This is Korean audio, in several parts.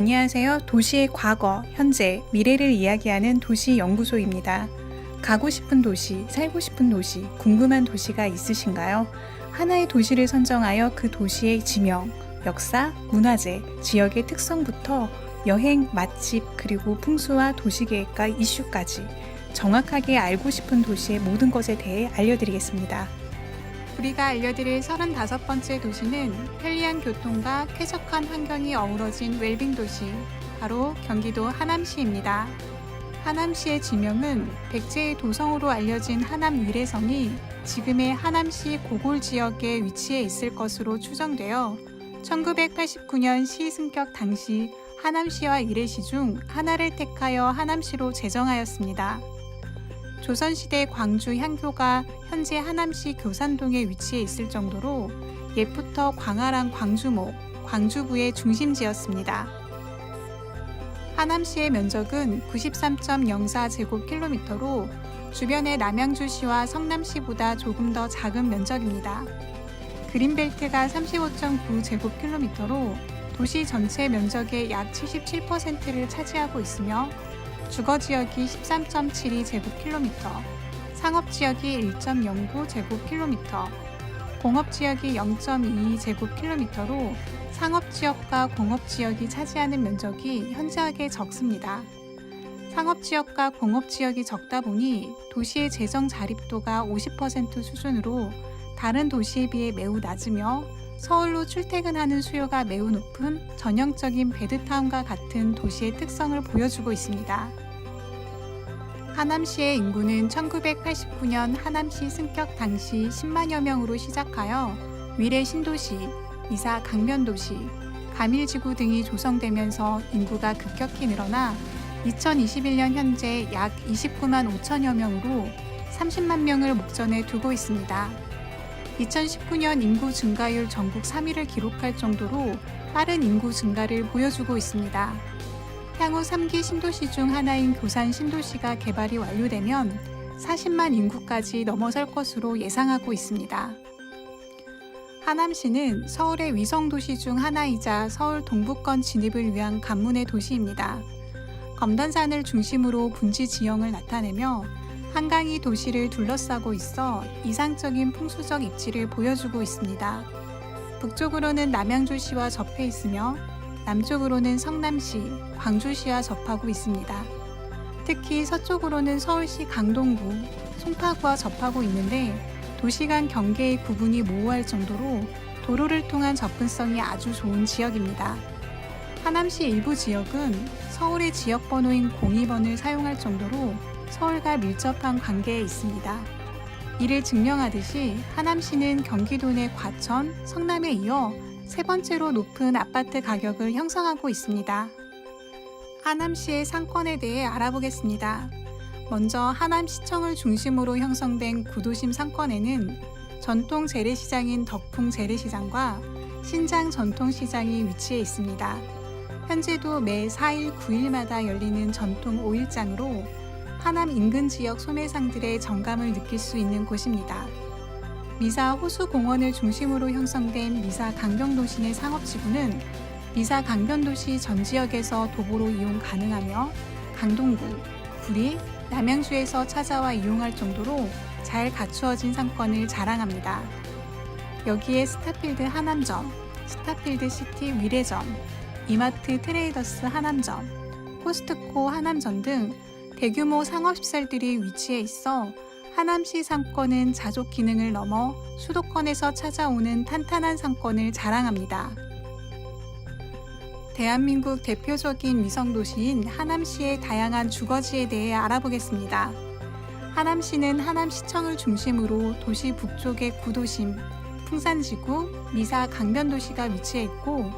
안녕하세요. 도시의 과거, 현재, 미래를 이야기하는 도시 연구소입니다. 가고 싶은 도시, 살고 싶은 도시, 궁금한 도시가 있으신가요? 하나의 도시를 선정하여 그 도시의 지명, 역사, 문화재, 지역의 특성부터 여행, 맛집, 그리고 풍수와 도시계획과 이슈까지 정확하게 알고 싶은 도시의 모든 것에 대해 알려드리겠습니다. 우리가 알려드릴 35번째 도시는 편리한 교통과 쾌적한 환경이 어우러진 웰빙 도시, 바로 경기도 하남시입니다. 하남시의 지명은 백제의 도성으로 알려진 하남 위례성이 지금의 하남시 고골 지역에 위치해 있을 것으로 추정되어 1989년 시 승격 당시 하남시와 위례시 중 하나를 택하여 하남시로 제정하였습니다. 조선시대 광주 향교가 현재 하남시 교산동에 위치해 있을 정도로 옛부터 광활한 광주목, 광주부의 중심지였습니다. 하남시의 면적은 93.04제곱킬로미터로 주변의 남양주시와 성남시보다 조금 더 작은 면적입니다. 그린벨트가 35.9제곱킬로미터로 도시 전체 면적의 약 77%를 차지하고 있으며 주거 지역이 13.72 제곱킬로미터, 상업 지역이 1.09 제곱킬로미터, 공업 지역이 0.22 제곱킬로미터로 상업 지역과 공업 지역이 차지하는 면적이 현저하게 적습니다. 상업 지역과 공업 지역이 적다 보니 도시의 재정 자립도가 50% 수준으로 다른 도시에 비해 매우 낮으며 서울로 출퇴근하는 수요가 매우 높은 전형적인 베드타운과 같은 도시의 특성을 보여주고 있습니다. 하남시의 인구는 1989년 하남시 승격 당시 10만여 명으로 시작하여 위례 신도시, 이사 강변도시, 가밀지구 등이 조성되면서 인구가 급격히 늘어나 2021년 현재 약 29만 5천여 명으로 30만 명을 목전에 두고 있습니다. 2019년 인구 증가율 전국 3위를 기록할 정도로 빠른 인구 증가를 보여주고 있습니다. 향후 3기 신도시 중 하나인 교산 신도시가 개발이 완료되면 40만 인구까지 넘어설 것으로 예상하고 있습니다. 하남시는 서울의 위성도시 중 하나이자 서울 동부권 진입을 위한 관문의 도시입니다. 검단산을 중심으로 분지 지형을 나타내며 한강이 도시를 둘러싸고 있어 이상적인 풍수적 입지를 보여주고 있습니다. 북쪽으로는 남양주시와 접해 있으며 남쪽으로는 성남시, 광주시와 접하고 있습니다. 특히 서쪽으로는 서울시 강동구, 송파구와 접하고 있는데 도시 간 경계의 구분이 모호할 정도로 도로를 통한 접근성이 아주 좋은 지역입니다. 하남시 일부 지역은 서울의 지역 번호인 02번을 사용할 정도로 서울과 밀접한 관계에 있습니다. 이를 증명하듯이 하남시는 경기도 내 과천, 성남에 이어 세 번째로 높은 아파트 가격을 형성하고 있습니다. 하남시의 상권에 대해 알아보겠습니다. 먼저 하남시청을 중심으로 형성된 구도심 상권에는 전통 재래시장인 덕풍 재래시장과 신장 전통시장이 위치해 있습니다. 현재도 매 4일, 9일마다 열리는 전통 5일장으로 하남 인근 지역 소매상들의 정감을 느낄 수 있는 곳입니다. 미사 호수공원을 중심으로 형성된 미사 강변도시 내 상업지구는 미사 강변도시 전 지역에서 도보로 이용 가능하며 강동구, 구리, 남양주에서 찾아와 이용할 정도로 잘 갖추어진 상권을 자랑합니다. 여기에 스타필드 하남점, 스타필드 시티 위례점, 이마트 트레이더스 하남점, 코스트코 하남점 등 대규모 상업시설들이 위치해 있어 하남시 상권은 자족 기능을 넘어 수도권에서 찾아오는 탄탄한 상권을 자랑합니다. 대한민국 대표적인 위성도시인 하남시의 다양한 주거지에 대해 알아보겠습니다. 하남시는 하남시청을 중심으로 도시 북쪽의 구도심, 풍산지구, 미사 강변도시가 위치해 있고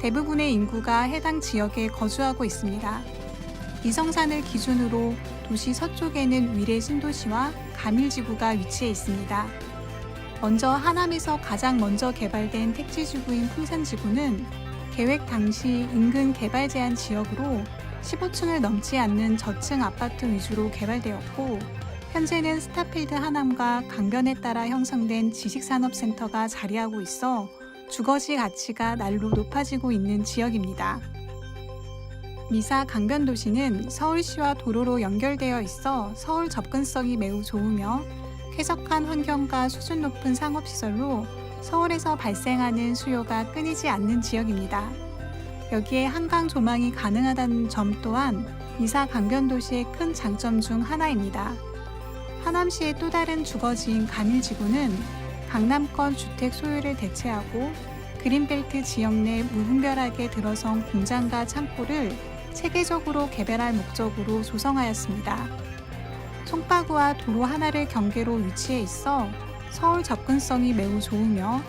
대부분의 인구가 해당 지역에 거주하고 있습니다. 이성산을 기준으로 도시 서쪽에는 위례 신도시와 가밀지구가 위치해 있습니다. 먼저 하남에서 가장 먼저 개발된 택지지구인 풍산지구는 계획 당시 인근 개발 제한 지역으로 15층을 넘지 않는 저층 아파트 위주로 개발되었고 현재는 스타필드 하남과 강변에 따라 형성된 지식산업센터가 자리하고 있어 주거지 가치가 날로 높아지고 있는 지역입니다. 미사 강변도시는 서울시와 도로로 연결되어 있어 서울 접근성이 매우 좋으며 쾌적한 환경과 수준 높은 상업시설로 서울에서 발생하는 수요가 끊이지 않는 지역입니다. 여기에 한강 조망이 가능하다는 점 또한 미사 강변도시의 큰 장점 중 하나입니다. 하남시의 또 다른 주거지인 가밀지구는 강남권 주택 소유를 대체하고 그린벨트 지역 내 무분별하게 들어선 공장과 창고를 체계적으로 개발할 목적으로 조성하였습니다. 송파구와 도로 하나를 경계로 위치해 있어 서울 접근성이 매우 좋으며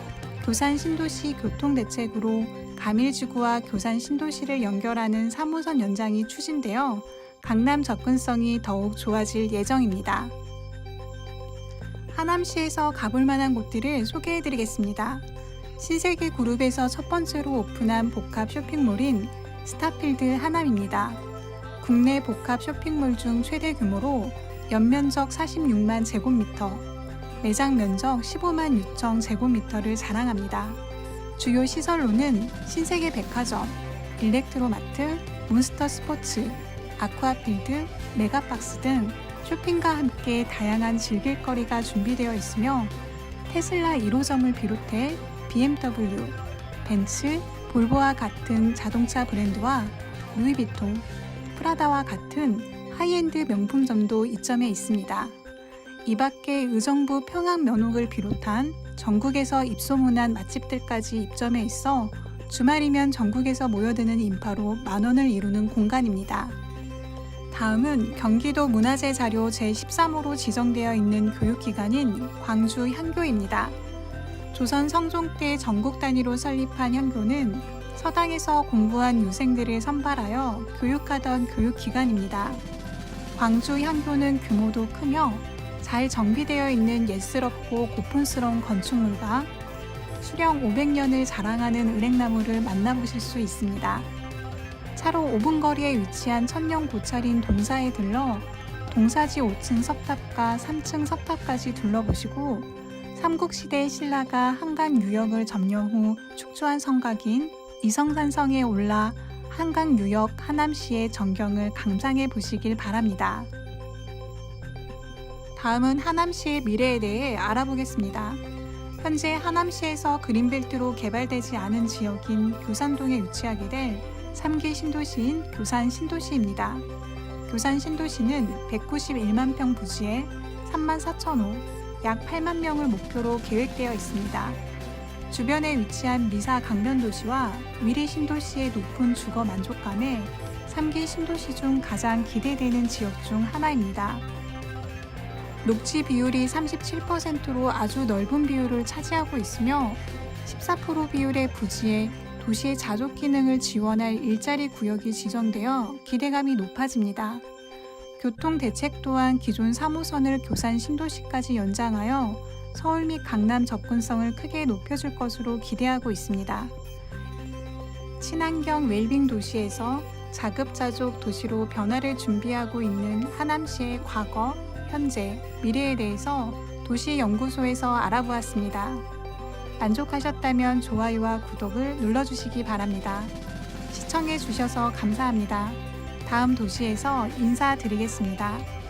교산 신도시 교통대책으로 가밀지구와 교산 신도시를 연결하는 3호선 연장이 추진되어 강남 접근성이 더욱 좋아질 예정입니다. 하남시에서 가볼 만한 곳들을 소개해 드리겠습니다. 신세계 그룹에서 첫 번째로 오픈한 복합 쇼핑몰인 스타필드 하남입니다. 국내 복합 쇼핑몰 중 최대 규모로 연면적 46만 제곱미터, 매장 면적 15만 6천 제곱미터를 자랑합니다. 주요 시설로는 신세계 백화점, 일렉트로마트, 몬스터 스포츠, 아쿠아필드, 메가박스 등 쇼핑과 함께 다양한 즐길거리가 준비되어 있으며 테슬라 1호점을 비롯해 BMW, 벤츠, 볼보와 같은 자동차 브랜드와 루이비통, 프라다와 같은 하이엔드 명품점도 이점에 있습니다. 이 밖에 의정부 평양 면옥을 비롯한 전국에서 입소문한 맛집들까지 입점해 있어 주말이면 전국에서 모여드는 인파로 만원을 이루는 공간입니다. 다음은 경기도 문화재 자료 제13호로 지정되어 있는 교육기관인 광주 향교입니다. 조선 성종 때 전국 단위로 설립한 향교는 서당에서 공부한 유생들을 선발하여 교육하던 교육기관입니다. 광주 향교는 규모도 크며 잘 정비되어 있는 예스럽고 고풍스러운 건축물과 수령 500년을 자랑하는 은행나무를 만나보실 수 있습니다. 차로 5분 거리에 위치한 천년 고찰인 동사에 들러 동사지 5층 석탑과 3층 석탑까지 둘러보시고 삼국시대 신라가 한강 유역을 점령 후 축조한 성곽인 이성산성에 올라 한강 유역 하남시의 전경을 감상해 보시길 바랍니다. 다음은 하남시의 미래에 대해 알아보겠습니다. 현재 하남시에서 그린벨트로 개발되지 않은 지역인 교산동에 위치하게 될 3기 신도시인 교산 신도시입니다. 교산 신도시는 191만 평 부지에 3만 4천 호, 약 8만 명을 목표로 계획되어 있습니다. 주변에 위치한 미사 강변도시와 위리 신도시의 높은 주거 만족감에 3기 신도시 중 가장 기대되는 지역 중 하나입니다. 녹지 비율이 37%로 아주 넓은 비율을 차지하고 있으며 14% 비율의 부지에 도시의 자족 기능을 지원할 일자리 구역이 지정되어 기대감이 높아집니다. 교통 대책 또한 기존 3호선을 교산 신도시까지 연장하여 서울 및 강남 접근성을 크게 높여줄 것으로 기대하고 있습니다. 친환경 웰빙 도시에서 자급자족 도시로 변화를 준비하고 있는 하남시의 과거, 현재, 미래에 대해서 도시연구소에서 알아보았습니다. 만족하셨다면 좋아요와 구독을 눌러주시기 바랍니다. 시청해 주셔서 감사합니다. 다음 도시에서 인사드리겠습니다.